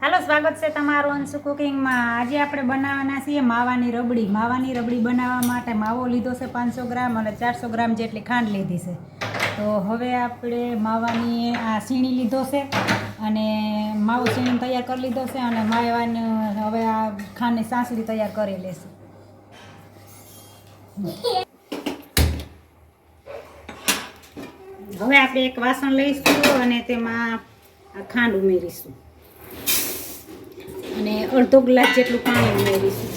હાલો, સ્વાગત છે તમારું અંશુ કુકિંગમાં. આજે આપણે બનાવવાના છીએ માવાની રબડી. માવાની રબડી બનાવવા માટે માવો લીધો છે પાંચસો ગ્રામ અને ચારસો ગ્રામ જેટલી ખાંડ લીધી છે. તો હવે આપણે માવાની આ સીણી લીધો છે અને માવો સીણી તૈયાર કરી લીધો છે અને માવાની હવે આ ખાંડની સાસરી તૈયાર કરી લેશે. હવે આપણે એક વાસણ લઈશું અને તેમાં ખાંડ ઉમેરીશું. અને અડધો ગ્લાસ જેટલું પાણી ઉમેરીશું.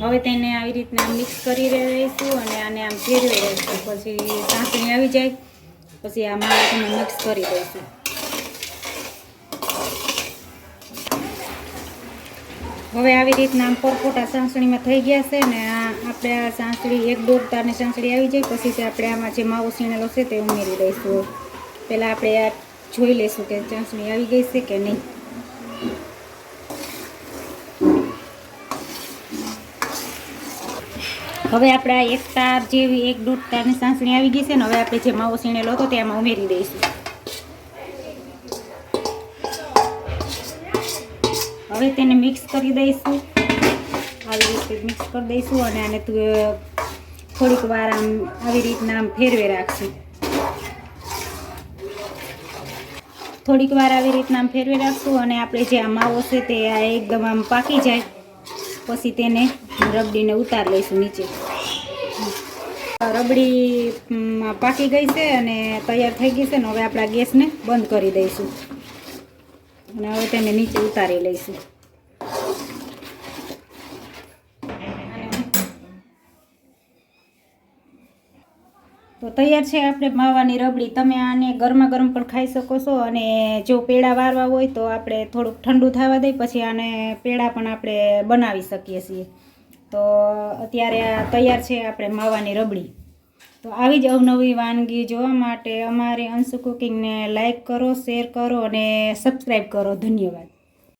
હવે તેને આવી રીતના મિક્સ કરી રહીશું અને આને આમ ફેરવી રહીશું. પછી સાંસણી આવી જાય, પછી આ માણસને મિક્સ કરી દઈશું. હવે આવી રીતના આમ પરપોટા સાંસણીમાં થઈ ગયા છે ને આ આપણે આ સાંસળી એક દોઢ તારની સાંસળી આવી જાય, પછી આપણે આમાં જે માવો સીણેલો છે તે ઉમેરી દઈશું. પહેલાં આપણે આ જોઈ લઈશું કે ચાસણી આવી ગઈ છે કે નહીં. હવે આપણે આ એક તાર જેવી એક દોઢ તારની સાસણી આવી ગઈ છે ને હવે આપણે જે માવો સીણેલો હતો તે આમાં ઉમેરી દઈશું. હવે તેને મિક્સ કરી દઈશું. આવી રીતે મિક્સ કરી દઈશું અને આને તું થોડીક વાર આમ આવી રીતના આમ ફેરવે રાખશું. થોડીક વાર આવી રીતના આમ ફેરવી રાખશું અને આપણે જે આ માવો છે તે આ એકદમ આમ પાકી જાય. પછી તેને રબડીને ઉતાર લઈશું નીચે. રબડી પાકી ગઈ છે અને તૈયાર થઈ ગઈ છે ને હવે આપણા ગેસને બંધ કરી દઈશું. અને હવે તેને નીચે ઉતારી લઈશું. તો તૈયાર છે આપણે માવાની રબડી. તમે આને ગરમા ગરમ પણ ખાઈ શકો છો અને જો પેડા વારવા હોય તો આપણે થોડુંક ઠંડુ થવા દઈ પછી આને પેડા પણ આપણે બનાવી શકીએ છીએ. તો અત્યારે આ તૈયાર છે આપણે માવાની રબડી. તો આવી જ અવનવી વાનગી જોવા માટે અમારી અંશુ કુકિંગને લાઈક કરો, શેર કરો અને સબસ્ક્રાઈબ કરો. ધન્યવાદ.